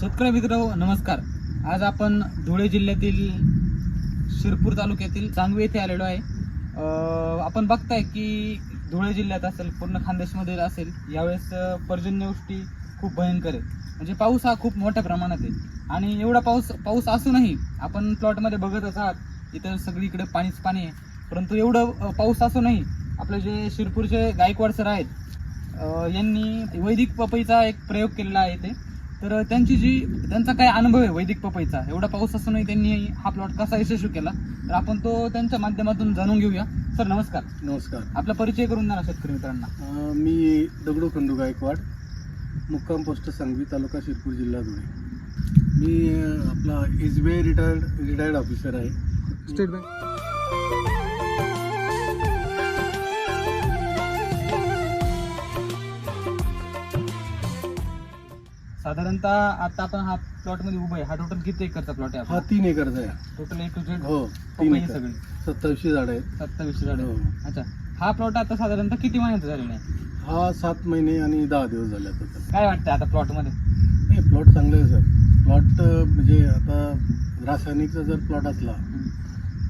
शेतकरी मित्र नमस्कार. आज आपण धुळे जिल्ह्यातील शिरपूर तालुक्यातील चांगवे येथे आलेलो आहे. आपण बघताय की धुळे जिल्ह्यात असेल पूर्ण खानदेशमध्ये असेल यावेळेस पर्जन्यवृष्टी खूप भयंकर आहे. म्हणजे पाऊस हा खूप मोठ्या प्रमाणात आहे. आणि एवढा पाऊस पाऊस असूनही आपण प्लॉटमध्ये बघतच आहात इथं सगळीकडे पाणीच पाणी आहे. परंतु एवढं पाऊस असूनही आपले जे शिरपूरचे गायकवाड सर आहेत यांनी वैदिक पपईचा एक प्रयोग केलेला आहे ते तर त्यांची जी त्यांचा काय अनुभव आहे वैदिक पपईचा? एवढा पाऊस असूनही त्यांनी हा प्लॉट कसा यशस्वी केला? तर आपण तो त्यांच्या माध्यमातून जाणून घेऊया. सर नमस्कार. नमस्कार. आपला परिचय करून द्या शेतकरी मित्रांना. मी दगडू खंडू गायकवाड मुक्काम पोस्ट सांगवी तालुका शिरपूर जिल्हा धुळे. मी आपला S B I retired retired officer आहे. स्टेट बँक साधारणतः आता आपण हा प्लॉटमध्ये उभा आहे. हा टोटल किती एकरचा प्लॉट आहे हा आपला? तीन एकरचा आहे. टोटल एक टू झेड हो तीन पपई एकर. सगळी. सत्तावीसशे झाड आहेत. सत्तावीस झाड हो. अच्छा. हा प्लॉट आता साधारणतः किती महिन्याचा झालेला आहे? हा सात महिने आणि दहा दिवस झाले आता तर. काय वाटतं आता प्लॉटमध्ये? नाही प्लॉट चांगलं आहे सर प्लॉट म्हणजे आता रासायनिकचा जर प्लॉट असला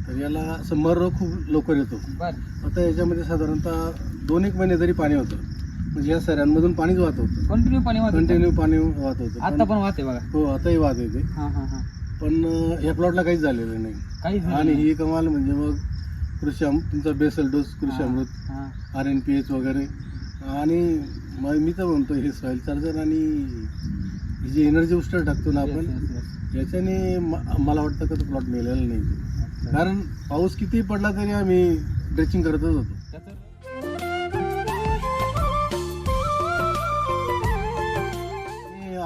तर याला असं मर रोग खूप लवकर येतो. बर. आता याच्यामध्ये साधारणतः दोन एक महिने जरी पाणी होतं म्हणजे या सऱ्यांमधून पाणीच वाहत होतं. कंटिन्यू पाणी वाहत होतं. कंटिन्यू पाणी वाहत होतं. आता पण- वाहते बघा. हो आताही वाद येते हा हा हा. पण अं, या प्लॉटला काहीच झालेलं नाही. काहीच आणि नाही. ही कमाल म्हणजे मग कृषी अम- तुमचा बेसल डोस कृषी अमृत हा. आर एन पी एच वगैरे. आणि मग मी तर म्हणतो हे सॉईल चार्जर आणि ही जी एनर्जी बुस्टर टाकतो ना Yes, आपण yes, yes. याच्याने म- मला वाटतं का तो प्लॉट मेलेला नाही. कारण पाऊस किती पडला तरी आम्ही ड्रेचिंग करतच होतो.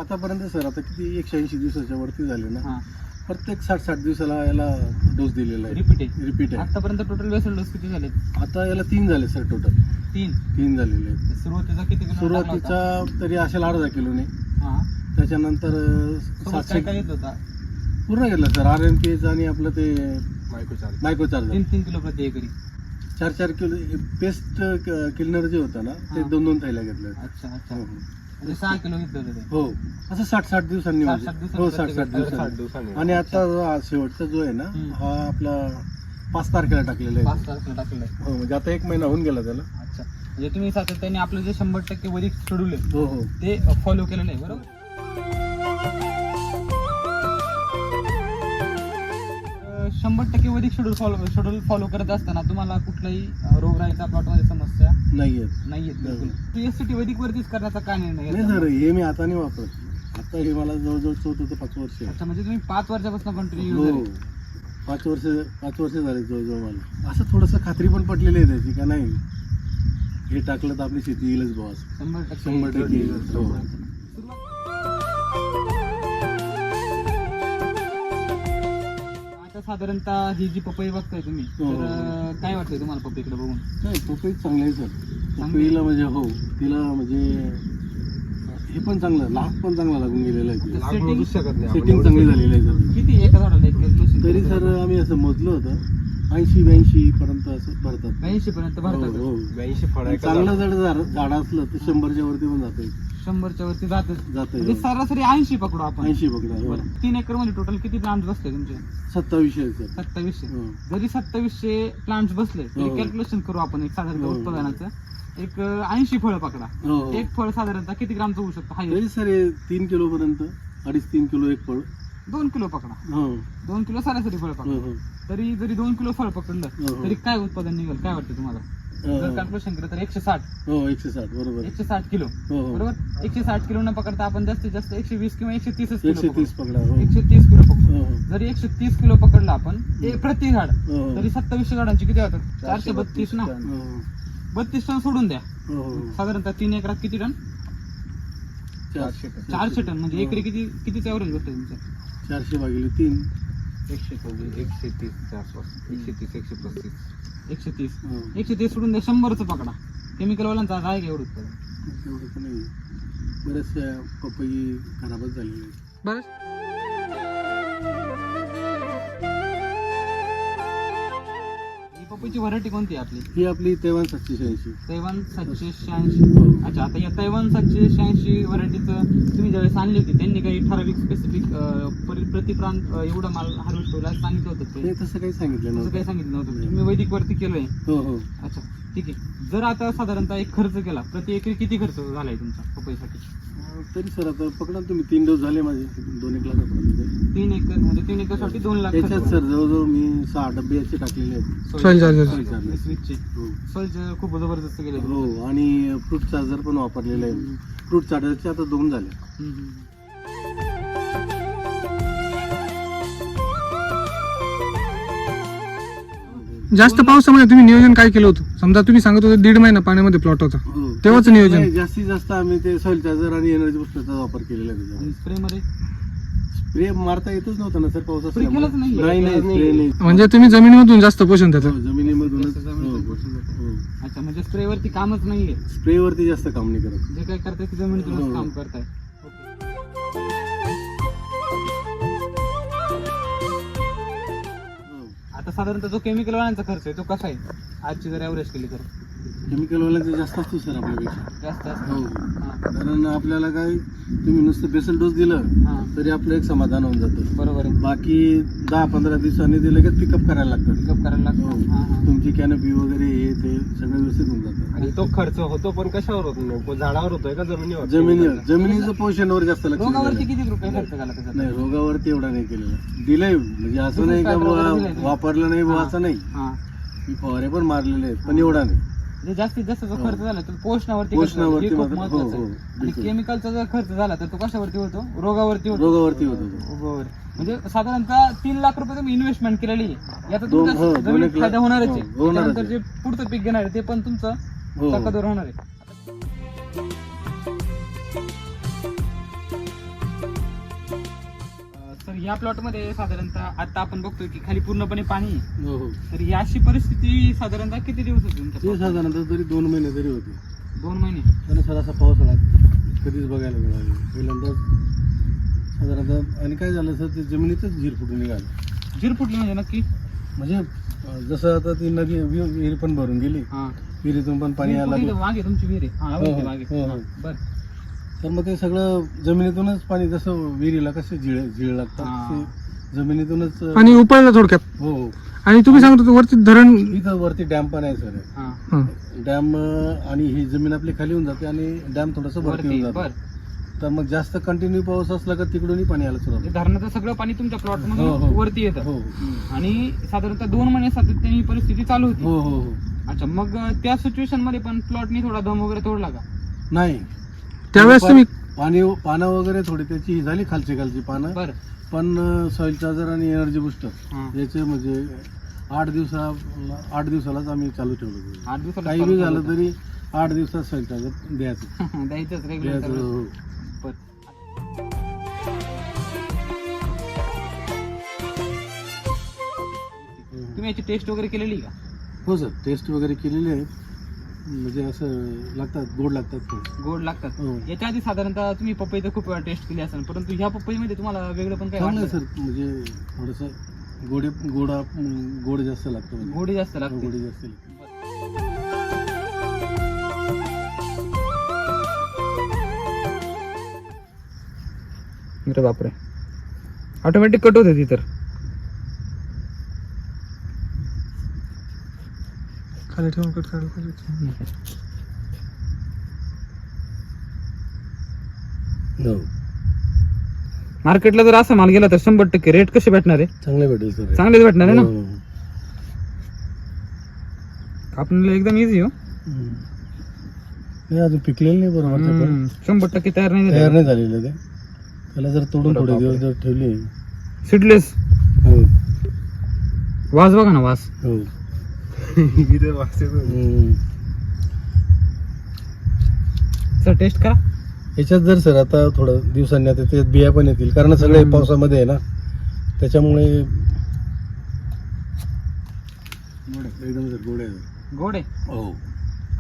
आतापर्यंत सर आता किती एकशे ऐंशी दिवसाच्या वरती झाले ना प्रत्येक साठ साठ दिवसाला याला डोस दिलेला आहे. रिपीट आहे. रिपीट आहे. आतापर्यंत टोटल वेसल डोस किती झाले आता याला तीन झाले सर टोटल तीन? तीन झालेले आहेत. सुरुवातीचा किती किलो? सुरुवातीचा तरी असेल अर्धा किलोने. हा. त्याच्यानंतर सातशे काय येत होता? पूर्ण घेतलं sir R N P H आणि आपलं ते मायक्रो चार्जर तीन तीन किलो प्रति एकरी. चार चार किलो पेस्ट क्लिनर जे होतं ना ते. दोन दोन थैल्या घेतल्या. अच्छा अच्छा. हो, म्हणजे सहा किलो घेतलं होतं हो. असं साठ साठ दिवसांनी साठ- म्हणजे. साठ दिवसांनी हो साठ साठ प्रत्येक- दिवसांनी. आणि आता जो हा शेवटचा जो आहे ना हम्म. हा आपला पाच तारखेला टाकलेला पाच आहे तारखेला टाकलेलं आहे. हो म्हणजे आता एक महिना होऊन गेला त्याला. अच्छा. म्हणजे तुम्ही सातत्याने आपलं जे शंभर टक्के वरील शेड्यूल आहे हो हो. ते फॉलो केलेलं आहे बरोबर? शंभर टक्के वैदिक शेड्यूल फॉलो शेड्यूल फॉलो करत असताना तुम्हाला कुठलाही रोगराईचा प्लॉटमध्ये समस्या नाही येत नाही. येत बिलकुल. एस टी वैदिक वरतीच करण्याचा काय निर्णय नाही घेतला? सर हे मी आता नाही वापरत. आता हे मला जवळजवळ चौथ होतं पाच वर्ष अच्छा म्हणजे तुम्ही पाच वर्षापासून कंटिन्यू हो. पाच वर्ष पाच वर्ष झाले जवळजवळ मला. असं थोडंसं खात्री पण पटलेली आहे त्याची का नाही? हे टाकलं तर आपली शेती येईलच बॉस शंभर टक्के शंभर टक्के येईल. हो. साधारणतः ही जी पपई बघताय तुम्ही हो. तर अं, काय वाटतंय तुम्हाला पपईकडे बघून? काय पपई चांगली आहे सर. पपईला म्हणजे हो तिला म्हणजे हे पण चांगलं लाभ पण चांगला लागून गेलेला आहे. सेटिंग चांगली झालेली आहे सर. किती एका झाडाला एक किलो तरी सर आम्ही असं मोजलं होतं. ऐंशी ब्याऐंशी पर्यंत असं भरतात. ब्याऐंशी पर्यंत हो, भरतात. हो. चांगलं जर झाड झाड असलं तर शंभरच्या वरती पण जात शंभरच्या वरती जातच जात म्हणजे सरासरी ऐंशी पकडू आपण. ऐंशी पकडा हो. बरं. तीन एकरमध्ये टोटल किती प्लांट बसले तुमचे? सत्तावीसशे आहे सर. सत्तावीसशे. हो. जरी सत्तावीसशे प्लांट बसले तरी हो. कॅल्क्युलेशन करू आपण एक साधारण हो. उत्पादनाचं. एक ऐंशी फळ पकडा. हो हो. एक फळ साधारणतः किती ग्रामचं होऊ शकतं? हाय. तरी सर हे तीन किलो पर्यंत अडीच तीन किलो एक फळ. दोन किलो पकडा. हो. दोन किलो सरासरी फळ पकडा. तरी जरी दोन किलो फळ पकडलं. तरी काय उत्पादन निघेल काय वाटतं तुम्हाला? जर कॅल्क्युलेशन केलं तर एकशे साठ. हो एकशे साठ बरोबर. एकशे साठ किलो. हो हो. बरोबर? एकशे साठ किलो न पकडता आपण जास्तीत जास्त एकशे वीस किंवा एकशे किलो एकशे. तीस पकडा. एकशे तीस किलो पकडू. हो जरी एकशे तीस किलो पकडला आपण प्रति झाड. तरी सत्तावीसशे झाडांची किती होतात? चारशे बत्तीस ना? बत्तीस टन. सोडून द्या. साधारणतः तीन एकरात किती टन? चारशे चारशे टन. म्हणजे. एकरी किती कितीच ॲव्हरेज बसतं तुमचं? चारशे भागिले तीन. एकशे म्हणजे एकशे तीसच्या आसपास एकशे तीस एकशे पस्तीस. एकशे तीस. हो. एकशे तीस सोडून द्या शंभरचं पकडा. केमिकल वाल्यांचा आज आहे का एवढं उत्पादन एवढं तर नाही बरेचसे पपई खराबच झालेले आहेत. बरं. पपईची व्हरायटी कोणती आहे आपली? ही आपली तेव्हा सातशे शहाऐंशी तैवान सातशे शहाऐंशी हो. अच्छा आता या तैवान सातशे शहाऐंशी व्हरायटीचं तुम्ही ज्यावेळेस आणली होती त्यांनी काही ठराविक स्पेसिफिक प्रतिप्रांत एवढं माल हार्वेस्ट असं सांगितलं होतं ते तसं काही सांगितलं असं काही नव्हतं सांगितलं नव्हतं तुम्ही वैदिक वरती केलंय. हो हो. अच्छा ठीक आहे. जर आता साधारणतः एक खर्च केला प्रति एकरी किती खर्च झालाय तुमचा? पपईसाठी? तरी सर आता पकडा ना तुम्ही. तीन डोस झाले माझे. दोन एक लाखापर्यंत. तीन एकर म्हणजे तीन एकरसाठी दोन लाख त्याच्यात सर जवळजवळ मी सहा डबे याचे टाकलेले आहेत. स्विचचे हो. खूप जबरदस्त केले हो आणि फ्रूट चार्जर पण वापरलेलं आहे फ्रूट चार्जरचे आता दोन झाले. हम्म, हम्म. जास्त पावसामध्ये तुम्ही नियोजन काय केलं होतं? समजा तुम्ही सांगत होते दीड महिना पाण्यामध्ये प्लॉट होता. हो. तेव्हाच नियोजन. नाही, जास्तीत जास्त आम्ही ते सॉइल चार्जर आणि एनर्जी बुस्टरचा वापर केलेला स्प्रे मध्ये? स्प्रे मारता येतच नव्हता ना सर पाऊस Spray केलाच नाही? नाही नाही स्प्रे नाही. म्हणजे तुम्ही जमिनीमधून जास्त पोषण त्याचं हो, जमिनीमधूनच. जातं. हो अच्छा म्हणजे स्प्रे वरती कामच नाहीये. स्प्रे वरती जास्त काम नाही करत. जे काय करताय ते जमिनीतूनच. काम करताय. साधारणतः जो केमिकल वाल्यांचा खर्च आहे तो कसा आहे? आजची जर ॲव्हरेज केली तर. केमिकल वाल्यांचा जास्त असतो सर आपल्यापेक्षा. जास्त असतं. हो. हा. कारण आपल्याला काय तुम्ही नुसतं बेसल डोस दिलं हा. तरी आपलं एक समाधान होऊन जातं. बरोबर आहे. बाकी दहा पंधरा दिवसांनी ते लगेच पिकअप करायला लागतं पिकअप करायला. लागतं हा. हा तुमची कॅनपी वगैरे हे ते सगळं व्यवस्थित होऊन जातं. आणि तो खर्च होतो पण कशावर होतो? नेमकं झाडावर होतोय का जमिनीवर? जमिनीवर. जमिनीचं पोषणावर जास्त लक्ष रोगावरती दिलेलं. किती रुपये खर्च झाला नाही रोगावरती एवढा नाही केलेला दिलंय. म्हणजे असं नाही का बुवा. वापरलं नाही बुवा. असं नाही. हा. मी फवारे पण मारलेले आहेत पण एवढा नाही. म्हणजे जास्तीत जास्त जो हो. खर्च झाला तो पोषणावरती खर्च. पोषणावरती हे खूप मात्र- हो, महत्वाचं हो, आहे. आणि बिलकुल. केमिकलचा जर खर्च झाला तर तो कशावरती होतो? रोगावरती होतो. रोगावरती होतो. तो. रोगावर म्हणजे साधारणतः तीन लाख रुपये तुम्ही इन्व्हेस्टमेंट केलेली आहे. याचा दोन- तुमचा हो, दोन जमिनीत एक लाख- फायदा होणारच आहे. हो, होणारच त्यानंतर जे पुढचं पीक घेणार आहे ते पण तुमचं हो. ताकदवर होणार आहे. अं, तर या प्लॉटमध्ये साधारणतः आता आपण बघतोय की खाली पूर्णपणे पाणी आहे. हो हो. तर ही अशी परिस्थिती साधारणतः किती दिवस होती तुमच्या ते plot मध्ये? साधारणतः तरी दोन महिने तरी होते. दोन महिने. त्यानं सर असा पावसाळा कधीच बघायला मिळाला पहिल्यांदाच साधारणतः आणि काय झालं सर ते जमिनीतच झीर फुटून निघालं. झीर फुटली म्हणजे नक्की? म्हणजे अं, जसं आता ती नदी विहीर पण भरून गेली. हा. विहिरीतून पण पाणी? वाघ आहे तुमची विहीर आहे. हा हो, ओळखते हो, वाघ आहे. हो, हा, हो. बर. तर मग ते सगळं जमिनीतूनच पाणी जसं विहिरीला कसे झिळ झिळ लागतात हा. जमिनीतूनच अं, आणि उपळलं थोडक्यात. हो. हो आणि तुम्ही सांगत वरती धरण इथं वरती डॅम पण आहे सर. हा. हं. डॅम आणि ही जमीन आपली खाली होऊन जाते आणि डॅम थोडंसं वरती होऊन बर जातं. तर मग जास्त कंटिन्यू पाऊस असला का तिकडूनही पाणी यायला सुरू म्हणजे धरणाचं सगळं पाणी तुमच्या प्लॉट हो, मध्ये हो. वरती येतं. हो. आणि साधारणतः दोन महिने सातत्याने ही परिस्थिती चालू होती. हो हो हो. अच्छा मग त्या सिच्युएशनमध्ये पण प्लॉटनी थोडा दम वगैरे तोडला का? नाही. त्यावेळेस तुम्ही पाणी पानं वगैरे थोडी त्याची ही झाली खालची खालची पानं. बर. पण सॉइल चार्जर आणि एनर्जी बुस्टर याचे म्हणजे आठ दिवसा आठ दिवसालाच आम्ही चालू ठेवलं. आठ दिवसाला काही बी झालं. तरी आठ दिवसात सॉइल चार्जर द्यायचं. द्यायचंच द्यायचं रेग्युलर हो. तुम्ही याची टेस्ट वगैरे केलेली का? हो सर. टेस्ट वगैरे केलेली आहे. म्हणजे असं लागतात गोड लागतात खूप गोड लागतात. हो. याच्या आधी साधारणतः तुम्ही पपई तर खूप वेळा टेस्ट केली असेल परंतु ह्या पपईमध्ये तुम्हाला वेगळं पण काय चांगलं आहे वाटलं? सर म्हणजे थोडंसं गोडे गोडा गोड जास्त लागतं म्हणजे. गोडी जास्त हो, लागते गोडी जास्त लागते. अरे बापरे. ऑटोमॅटिक कट होते ती तर. खाली ठेवून कट करायला पाहिजे हो. मार्केटला जर असा माल गेला तर शंभर टक्के रेट कसे भेटणार आहे? चांगलं भेटेल सर. चांगलेच भेटणार आहे ना? हो. आपल्याला एकदम इझी हो. नाही अजून पिकलेलं नाही बरोबर ते पण. हम्म, शंभर टक्के तयार नाही तयार नाही झालेलं ते. त्याला जर तोडून थोडे दिवस जर ठेवले. सिडलेस हो. वास बघा ना वास. हो. इथे हम्म. सर टेस्ट करा. याच्यात जर सर आता थोडं दिवसांनी आता त्यात बिया पण येतील कारण सगळे हम्म. पावसामध्ये आहे ना. त्याच्यामुळे एकदम सर गोड? आहे गोड हो.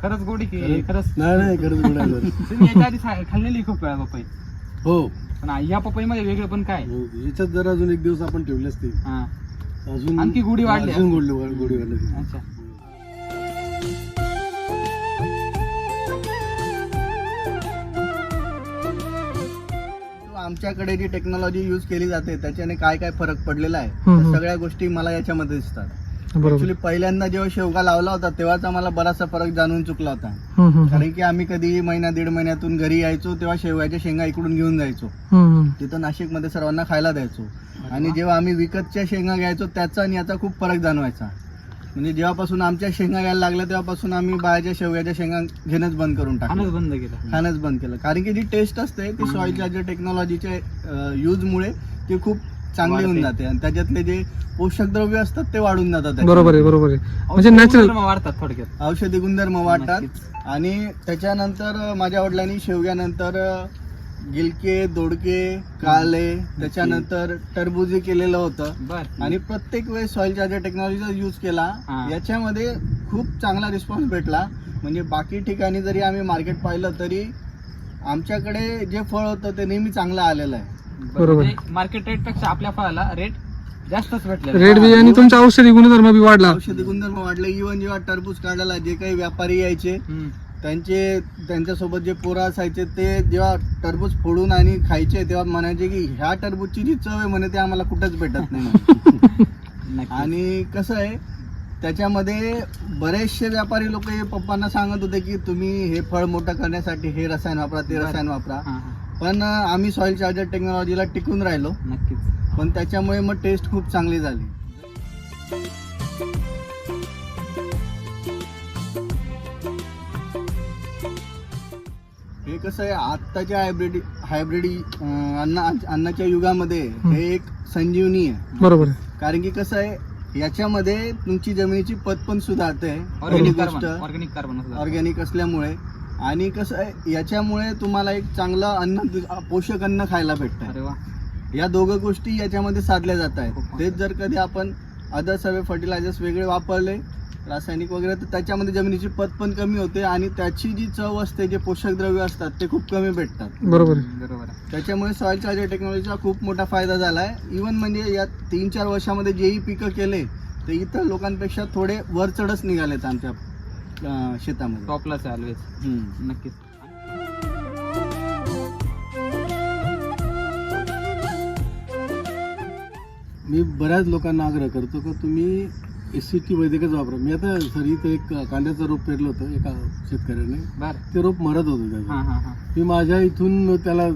खरंच गोड की? खरंच? नाही नाही खरंच गोड आहे सर तुम्ही याच्या आधी खा- खाल्लेली खूप वेळा पपई. हो. पण या पपईमध्ये वेगळं पण काय? हो. याच्यात जर अजून एक दिवस आपण ठेवले असते हा. अजून आणखी गोडी वाढली अजून गोडी वाढ- गोडी वाढली असती. अच्छा. आमच्याकडे जी टेक्नॉलॉजी यूज केली जाते त्याच्याने काय काय फरक पडलेला आहे त्या. सगळ्या गोष्टी मला याच्यामध्ये दिसतात ऍक्च्युली पहिल्यांदा जेव्हा शेवगा लावला होता तेव्हाच आम्हाला बराचसा फरक जाणून चुकला होता. कारण की आम्ही कधी महिना दीड महिन्यातून घरी यायचो तेव्हा शेवगाच्या शेंगा इकडून घेऊन जायचो. तिथं नाशिकमध्ये सर्वांना खायला द्यायचो आणि जेव्हा आम्ही विकतच्या शेंगा घ्यायचो त्याचा आणि याचा खूप फरक जाणवायचा म्हणजे जेव्हापासून आमच्या शेंगा घ्यायला लागल्या तेव्हापासून आम्ही बाहेरच्या शेवग्याच्या शेंगा घेणंच बंद करून खाणंच टाकलं बंद केलं. खाणंच बंद केलं. कारण की जी टेस्ट असते ती सॉइल चार्जर टेक्नॉलॉजीच्या युजमुळे ती खूप चांगली होऊन वाढते. जाते. आणि त्याच्यातले जे पोषक द्रव्य असतात ते वाढून जातात त्याच्यात. बरोबर आहे बरोबर आहे. म्हणजे औषधी नॅचरल गुणधर्म वाढतात थोडक्यात. औषधी गुणधर्म वाढतात. आणि त्याच्यानंतर माझ्या वडिलांनी शेवग्यानंतर गिलके दोडके काले त्याच्यानंतर टरबुजी केलेलं होतं. बर. आणि प्रत्येक वेळेस सॉइल चार्जर टेक्नॉलॉजीचा यूज केला. याच्यामध्ये खूप चांगला रिस्पॉन्स भेटला. म्हणजे बाकी ठिकाणी जरी आम्ही मार्केट पाहिलं तरी आमच्याकडे जे फळ होतं ते नेहमी चांगलं आलेलं आहे. बरोबर. मार्केट रेटपेक्षा आपल्या फळाला रेट जास्तच भेटले रेड बी आणि तुमचा औषधी गुणधर्म बी वाढला. औषधी गुणधर्म वाढले. इव्हन जेव्हा टरबूज काढायला जे काही व्यापारी यायचे त्यांचे त्यांच्यासोबत जे पोरं असायचे ते जेव्हा टरबूज फोडून आणि खायचे तेव्हा म्हणायचे की ह्या टरबूजची जी चव आहे म्हणे ते आम्हाला कुठंच भेटत नाही. आणि कसं आहे त्याच्यामध्ये बरेचसे व्यापारी लोक हे पप्पांना सांगत होते की तुम्ही हे फळ मोठं करण्यासाठी हे रसायन वापरा ते. रसायन वापरा. पण आम्ही सॉइल चार्जर टेक्नॉलॉजीला टिकून राहिलो. नक्कीच. पण त्याच्यामुळे मग टेस्ट खूप चांगली झाली. हे कसं आहे आत्ताच्या हायब्रिड हायब्रिड अन्न अन्नाच्या युगामध्ये हे एक संजीवनी आहे. बरोबर आहे. कारण की कसं आहे याच्यामध्ये तुमची जमिनीची पत पण सुधारते ऑर्गॅनिक गोष्ट कार्बन ऑर्गॅनिक कार्बन ऑर्गॅनिक असल्यामुळे. आणि कसं आहे याच्यामुळे तुम्हाला एक चांगलं अन्न पोषक अन्न खायला भेटतं अरे वा. या दोघं गोष्टी याच्यामध्ये साधल्या जात आहेत. तेच जर कधी आपण अदर्स हवे फर्टिलायझर्स वेगळे वापरले रासायनिक वगैरे तर त्याच्यामध्ये जमिनीची पत पण कमी होते आणि त्याची जी चव असते जे पोषक द्रव्य असतात ते खूप कमी भेटतात. बरोबर आहे. बरोबर आहे. त्याच्यामुळे सॉइल चार्जर टेक्नॉलॉजीचा खूप मोठा फायदा झाला आहे इवन म्हणजे या तीन चार वर्षामध्ये जेही पिकं केले ते इतर लोकांपेक्षा थोडे वर चढच निघालेत आमच्या अं, शेतामध्ये. टॉपलाच आहे ऑलवेज हम्म. नक्कीच. मी बऱ्याच लोकांना आग्रह करतो की तुम्ही एस सी टी वैदिकच वापरा मी आता सर इथं एक कांद्याचं रोप पेरलं होतं एका शेतकऱ्याने. बर. ते रोप मरत होतं हा त्याचं. हा हा मी माझ्या इथून त्याला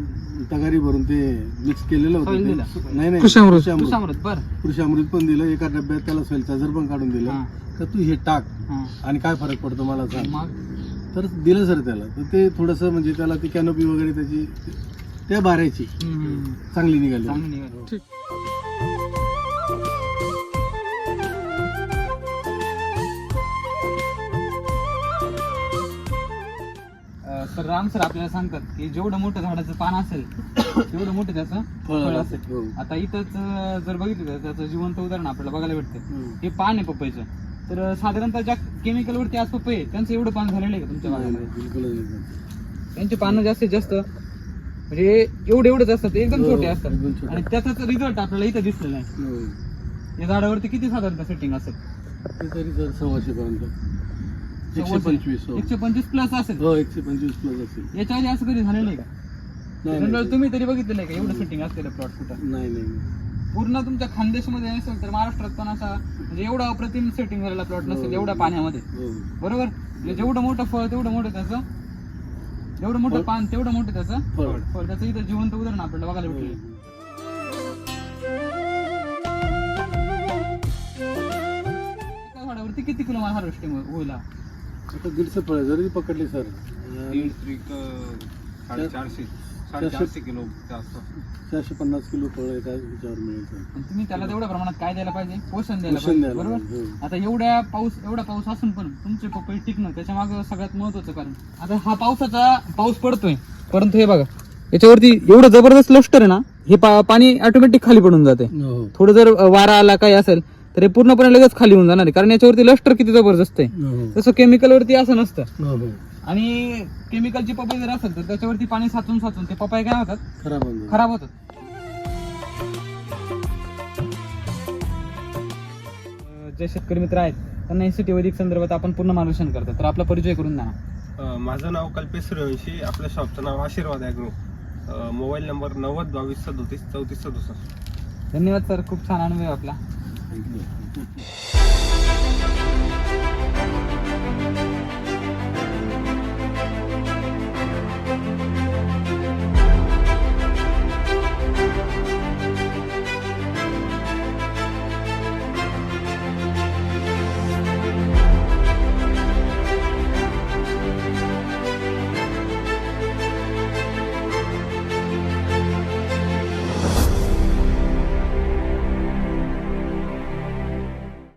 तगारी भरून ते मिक्स केलेलं होतं. नाही नाही. कृषामृत. पण दिलं. एका डब्यात त्याला सोईल चार्जर पण काढून दिलं. हा. तर तू हे टाक. आणि काय फरक पडतो मला सांग. मग? तर दिलं सर त्याला. तर ते थोडंसं म्हणजे त्याला ती कॅनोपी वगैरे त्याची त्या बारायची. चांगलं निघालं. सर राम सर आपल्याला सांगतात की जेवढं मोठं झाडाचं पान असेल तेवढं मोठं त्याचं फळ असेल हो. आता इथंच जर बघितलं तर त्याचं जिवंत उदाहरण आपल्याला बघायला भेटतं. हे पान आहे पपईचं तर साधारणतः ज्या केमिकल वरती आज पपई आहे, त्यांचं एवढं पान झालेलं आहे का तुमच्या भागामध्ये. त्यांचे पानं जास्तीत जास्त म्हणजे एवढे एवढेच असतात एकदम हो, छोटे एकदम असतात छोटे. आणि त्याचाच रिझल्ट आपल्याला इथं दिसलेला आहे. या झाडावरती किती साधारणतः सेटिंग असेल तरी सव्वाशे पर्यंत एकशे. पंचवीस हो. एकशे पंचवीस प्लस असेल हो एकशे पंचवीस प्लस असेल याच्या आधी असं कधी झालेलं आहे का नाही जनरल नाही तुम्ही तरी बघितलेलं आहे का एवढं सेटिंग असलेलं प्लॉट कुठं नाही नाही पूर्ण तुमच्या खानदेशमध्ये नसेल तर महाराष्ट्रात पण असा म्हणजे एवढा अप्रतिम सेटिंग झालेला प्लॉट नसेल हो. एवढ्या पाण्यामध्ये हो बरोबर म्हणजे जेवढं मोठं फळ तेवढं मोठं त्याचं जेवढं मोठं फळ? पान तेवढं मोठं त्याचं फळ. फळ त्याचं इथं जिवंत उदाहरण आपल्याला बघायला भेटले हो. एका झाडावरती किती किलो माल हार्वेस्टिंग होईल हा? आता दीडशे फळ जरी पकडली सर. तीन त्रिक साडेचारशे चारशे पन्नास किलो फळ एका ह्याच्यावर मिळेल सर. आणि तुम्ही त्याला तेवढ्या प्रमाणात काय द्यायला पाहिजे? पोषण द्यायला पोषण पाहिजे द्यायला बरोबर? हो. आता एवढ्या पाऊस एवढा पाऊस असून पण तुमचे पपई टिकणं त्याच्यामागे सगळ्यात महत्वाचं कारण. आता हा पावसाचा पाऊस पडतोय. परंतु हे बघा याच्यावरती एवढं जबरदस्त लष्टर आहे ना हे पा- पाणी ऑटोमॅटिक खाली पडून जाते हो. थोडं जर वारा आला काही असेल तर हे पूर्णपणे लगेच खाली होऊन जाणार आहे. कारण याच्यावरती लष्टर किती जबरदस्त आहे. हो तसं केमिकल वरती असं नसतं. हो हो. आणि केमिकलची पपई जर असेल तर त्याच्यावरती पाणी साचून साचून ते पपई काय होतात? खराब. खराब होतात. जे शेतकरी मित्र आहेत त्यांना एसीटी वैदिक संदर्भात आपण पूर्ण मार्गदर्शन करतो. तर आपला परिचय करून द्या माझं नाव कल्पेश सूर्यवंशी आपल्या शॉपचं नाव आशीर्वाद ॲग्रो. मोबाईल नंबर नव्वद बावीस सदोतीस चौतीस सदुसष्ट. धन्यवाद सर. खूप छान अनुभव आपला. 目空洞。